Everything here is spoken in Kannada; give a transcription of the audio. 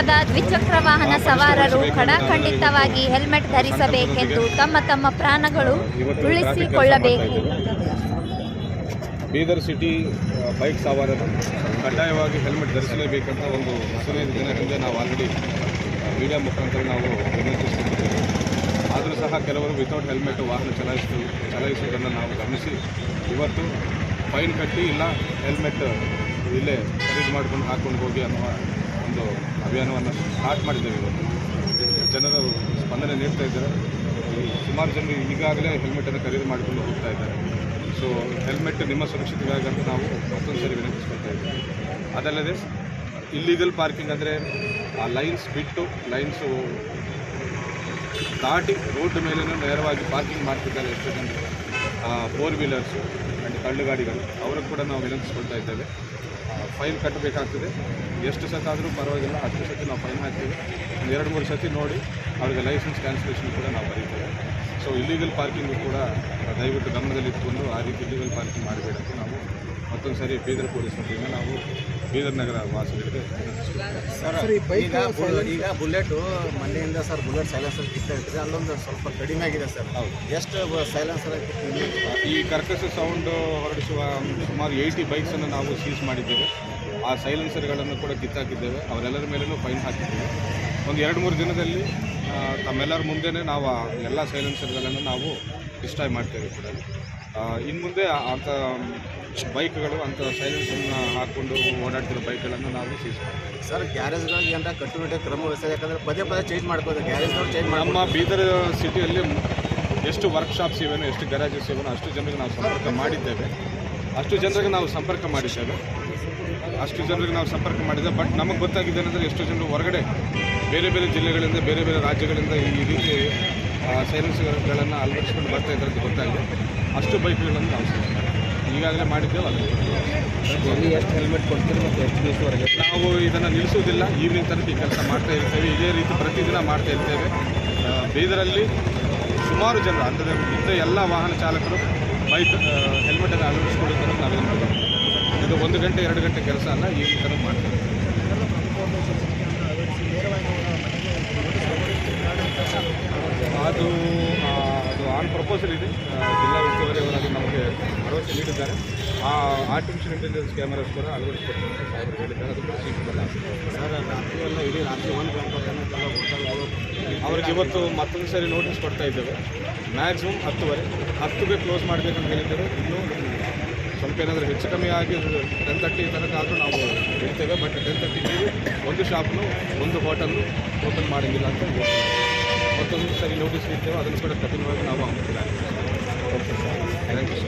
ವಿಜಯಪುರದ ದ್ವಿಚಕ್ರ ವಾಹನ ಸವಾರರು ಖಡಾಖಂಡಿತವಾಗಿ ಹೆಲ್ಮೆಟ್ ಧರಿಸಬೇಕೆಂದು ತಮ್ಮ ತಮ್ಮ ಪ್ರಾಣಗಳು ಉಳಿಸಿಕೊಳ್ಳಬೇಕು ಬೀದರ್ ಸಿಟಿ ಬೈಕ್ ಸವಾರರು ಕಡ್ಡಾಯವಾಗಿ ಹೆಲ್ಮೆಟ್ ಧರಿಸಲೇಬೇಕಂತ ಒಂದು ಹದಿನೈದು ದಿನ ಹಿಂದೆ ನಾವು ಆಲ್ರೆಡಿ ಮೀಡಿಯಾ ಮುಖಾಂತರ ನಾವು ವಿನಂತಿಸಿಕೊಂಡಿದ್ದೇವೆ ಆದರೂ ಸಹ ಕೆಲವರು ವಿತೌಟ್ ಹೆಲ್ಮೆಟ್ ವಾಹನ ಚಲಾಯಿಸಿ ಚಲಾಯಿಸುವುದನ್ನು ನಾವು ಗಮನಿಸಿ ಇವತ್ತು ಫೈನ್ ಕಟ್ಟಿ ಇಲ್ಲ ಹೆಲ್ಮೆಟ್ ಇಲ್ಲೇ ಖರೀದಿ ಮಾಡ್ಕೊಂಡು ಹಾಕ್ಕೊಂಡು ಹೋಗಿ ಅನ್ನುವ ಒಂದು ಅಭಿಯಾನವನ್ನು ಸ್ಟಾರ್ಟ್ ಮಾಡಿದ್ದೇವೆ ಇವತ್ತು ಜನರು ಸ್ಪಂದನೆ ನೀಡ್ತಾ ಇದ್ದಾರೆ. ಸುಮಾರು ಜನರು ಈಗಾಗಲೇ ಹೆಲ್ಮೆಟನ್ನು ಖರೀದಿ ಮಾಡಿಕೊಂಡು ಹೋಗ್ತಾ ಇದ್ದಾರೆ. ಸೊ ಹೆಲ್ಮೆಟ್ ನಿಮ್ಮ ಸುರಕ್ಷತೆಗಾಗಿ ಅಂತ ನಾವು ಮತ್ತೊಂದು ಸರಿ ವಿನಂತಿಸ್ಕೊಳ್ತಾ ಇದ್ದೀವಿ. ಅದಲ್ಲದೆ ಇಲ್ಲಿಗಲ್ ಪಾರ್ಕಿಂಗ್ ಅಂದರೆ ಆ ಲೈನ್ಸ್ ಬಿಟ್ಟು ಲೈನ್ಸು ದಾಟಿ ರೋಡ್ ಮೇಲೂ ನೇರವಾಗಿ ಪಾರ್ಕಿಂಗ್ ಮಾಡ್ತಿದ್ದಾರೆ ಎಷ್ಟು ಜನರು. ಫೋರ್ ವೀಲರ್ಸು ಆ್ಯಂಡ್ ತಳ್ಳು ಗಾಡಿಗಳು ಅವ್ರಿಗೆ ಕೂಡ ನಾವು ವಿನಂತಿಸ್ಕೊಳ್ತಾ ಇದ್ದೇವೆ. ಫೈನ್ ಕಟ್ಟಬೇಕಾಗ್ತದೆ. ಎಷ್ಟು ಸತಿ ಆದರೂ ಪರವಾಗಿಲ್ಲ ಅಷ್ಟು ಸತಿ ನಾವು ಫೈನ್ ಹಾಕ್ತೀವಿ. ಒಂದು ಎರಡು, ಮೂರು ಸತಿ ನೋಡಿ, ಅವ್ರಿಗೆ ಲೈಸೆನ್ಸ್ ಕ್ಯಾನ್ಸಲೇಷನ್ ಕೂಡ ನಾವು ಬರೀತೇವೆ. ಸೊ ಇಲ್ಲಿಗಲ್ ಪಾರ್ಕಿಂಗು ಕೂಡ ದಯವಿಟ್ಟು ಗಮನದಲ್ಲಿಟ್ಟುಕೊಂಡು ಆ ರೀತಿ ಇಲ್ಲಿಗಲ್ ಪಾರ್ಕಿಂಗ್ ಮಾಡಬೇಡ ನಾವು ಮತ್ತೊಂದು ಸರಿ ಬೀದರ್ ಪೊಲೀಸ್ ವತಿಯಿಂದ ನಾವು ಬೀದರ್ ನಗರ ವಾಸಿಗಳಿಗೆ ಸರ್ ಈಗ ಬುಲ್- ಈಗ ಬುಲೆಟ್ ಮನೆಯಿಂದ ಸರ್ ಬುಲೆಟ್ ಸೈಲೆನ್ಸರ್ ಕಿತ್ತ ಇರ್ತದೆ ಅಲ್ಲೊಂದು ಸ್ವಲ್ಪ ಕಡಿಮೆ ಆಗಿದೆ ಸರ್ ಹೌದು. ಎಷ್ಟು ಸೈಲೆನ್ಸರ್ ಈ ಕರ್ಕಸ ಸೌಂಡ್ ಹೊರಡಿಸುವ ಸುಮಾರು ಏಯ್ಟಿ ಬೈಕ್ಸನ್ನು ನಾವು ಸೀಸ್ ಮಾಡಿದ್ದೇವೆ. ಆ ಸೈಲೆನ್ಸರ್ಗಳನ್ನು ಕೂಡ ಕಿತ್ತಾಕಿದ್ದೇವೆ. ಅವರೆಲ್ಲರ ಮೇಲೂ ಫೈನ್ ಹಾಕಿದ್ದೇವೆ. ಒಂದು ಎರಡು ಮೂರು ದಿನದಲ್ಲಿ ತಮ್ಮೆಲ್ಲರ ಮುಂದೆನೇ ನಾವು ಆ ಎಲ್ಲ ಸೈಲೆನ್ಸರ್ಗಳನ್ನು ನಾವು ಡಿಸ್ಟ್ರಾಯ್ ಮಾಡ್ತೇವೆ ಕೂಡ. ಇನ್ನು ಮುಂದೆ ಅಂಥ ಬೈಕ್ಗಳು ಅಂಥ ಸೈಲೆನ್ಸನ್ನು ಹಾಕ್ಕೊಂಡು ಓಡಾಡ್ತಿರೋ ಬೈಕ್ಗಳನ್ನು ನಾವು ಸೀಸ್ ಮಾಡ್ತೇವೆ. ಸರ್ ಗ್ಯಾರೇಜ್ಗಳಿಗೆ ಅಂತ ಕಟ್ಟುನಿಟ್ಟಾಗಿ ಕ್ರಮ ವಹಿಸ್ತಾರೆ ಯಾಕಂದರೆ ಪದೇ ಪದೇ ಚೇಂಜ್ ಮಾಡ್ಬೋದು ಗ್ಯಾರೇಜ್ಗಳು ಚೇಂಜ್ ನಮ್ಮ ಬೀದರ್ ಸಿಟಿಯಲ್ಲಿ ಎಷ್ಟು ವರ್ಕ್ಶಾಪ್ಸ್ ಇವೆನೋ ಎಷ್ಟು ಗ್ಯಾರೇಜಸ್ ಇವೆನೋ ಅಷ್ಟು ಜನರಿಗೆ ನಾವು ಸಂಪರ್ಕ ಮಾಡಿದ್ದೇವೆ. ಅಷ್ಟು ಜನರಿಗೆ ನಾವು ಸಂಪರ್ಕ ಮಾಡಿದ್ದೇವೆ. ಅಷ್ಟು ಜನರಿಗೆ ನಾವು ಸಂಪರ್ಕ ಮಾಡಿದ್ದೆ ಬಟ್ ನಮಗೆ ಗೊತ್ತಾಗಿದೆ ಏನಂದರೆ ಎಷ್ಟು ಜನರು ಹೊರಗಡೆ ಬೇರೆ ಬೇರೆ ಜಿಲ್ಲೆಗಳಿಂದ ಬೇರೆ ಬೇರೆ ರಾಜ್ಯಗಳಿಂದ ಈ ರೀತಿ ಸೈಲೆನ್ಸ್ಗಳನ್ನು ಅಳವಡಿಸ್ಕೊಂಡು ಬರ್ತಾ ಇದ್ದಾರೆ ಅಂತ ಗೊತ್ತಾಗಿದೆ. ಅಷ್ಟು ಬೈಕ್ಗಳನ್ನು ನಾವು. ಈಗಾಗಲೇ ಮಾಡಿದ್ದೇವೆ ಅದು ಎಷ್ಟು ಹೆಲ್ಮೆಟ್ ಕೊಡ್ತೀರಿ ಮತ್ತು ಎಷ್ಟು ದಿವಸವರೆಗೆ? ನಾವು ಇದನ್ನು ನಿಲ್ಲಿಸುವುದಿಲ್ಲ. ಈವ್ನಿಂಗ್ ತನಕ ಈ ಕೆಲಸ ಮಾಡ್ತಾ ಇರ್ತೇವೆ. ಇದೇ ರೀತಿ ಪ್ರತಿದಿನ ಮಾಡ್ತಾ ಇರ್ತೇವೆ. ಬೀದರಲ್ಲಿ ಸುಮಾರು ಜನರು ಅಂದರೆ ಇದ್ದ ಎಲ್ಲ ವಾಹನ ಚಾಲಕರು ಬೈಕ್ ಹೆಲ್ಮೆಟನ್ನು ಅಳವಡಿಸ್ಕೊಳ್ಳೋದನ್ನು ನಾವು ಹೇಳ್ತೀವಿ. ಇದು ಒಂದು ಗಂಟೆ ಎರಡು ಗಂಟೆ ಕೆಲಸ ಅಲ್ಲ ಈ ತನಕ ಮಾಡ್ತೇವೆ. ಅದು ಅದು ಆನ್ ಪ್ರಪೋಸಲ್ ಇದೆ. ಜಿಲ್ಲಾ ಉಸ್ತುವಾರಿ ಅವರಾಗಿ ನಮಗೆ ಭರವಸೆ ನೀಡಿದ್ದಾರೆ. ಆ ಆರ್ಟಿಫಿಷಿಯಲ್ ಇಂಟೆಲಿಜೆನ್ಸ್ ಕ್ಯಾಮರಾಸ್ ಕೂಡ ಅಳವಡಿಸ್ಕೊಡ್ತಾರೆ ಸಾಹೇಬರು ಹೇಳಿದ್ದಾರೆ. ಅದು ಕೂಡ ಆಗ್ತದೆ. ಸರ್ ರಾತ್ರಿ ಎಲ್ಲ ಇಡೀ ರಾತ್ರಿ ಒಂದು ಗಂಟೆ ಅವ್ರಿಗೆ ಇವತ್ತು ಮತ್ತೊಂದು ಸರಿ ನೋಟಿಸ್ ಕೊಡ್ತಾ ಇದ್ದೇವೆ. ಮ್ಯಾಕ್ಸಿಮಮ್ ಹತ್ತುವರೆ. ಹತ್ತುಗೆ ಕ್ಲೋಸ್ ಮಾಡಬೇಕಂತ ಹೇಳಿದ್ದೇವೆ ಇನ್ನೂ ಸ್ವಲ್ಪ ಏನಾದರೂ ಹೆಚ್ಚು ಕಮ್ಮಿ ಆಗಿ ಟೆನ್ ತರ್ಟಿ ತನಕ ಆದರೂ ನಾವು ಇಡ್ತೇವೆ. ಬಟ್ ಟೆನ್ ತರ್ಟಿ ಮೀರಿ ಒಂದು ಶಾಪ್ನು ಒಂದು ಹೋಟೆಲ್ನು ಓಪನ್ ಮಾಡೋಂಗಿಲ್ಲ ಅಂತ. ಮತ್ತೊಂದು ಸರಿ ನೋಟಿಸ್ ನೀಡ್ತೇವೆ ಅದನ್ನು ಕೂಡ ಕಠಿಣವಾಗಿ ನಾವು ಹಾಕ್ತೀವಿ okay sir thank you sir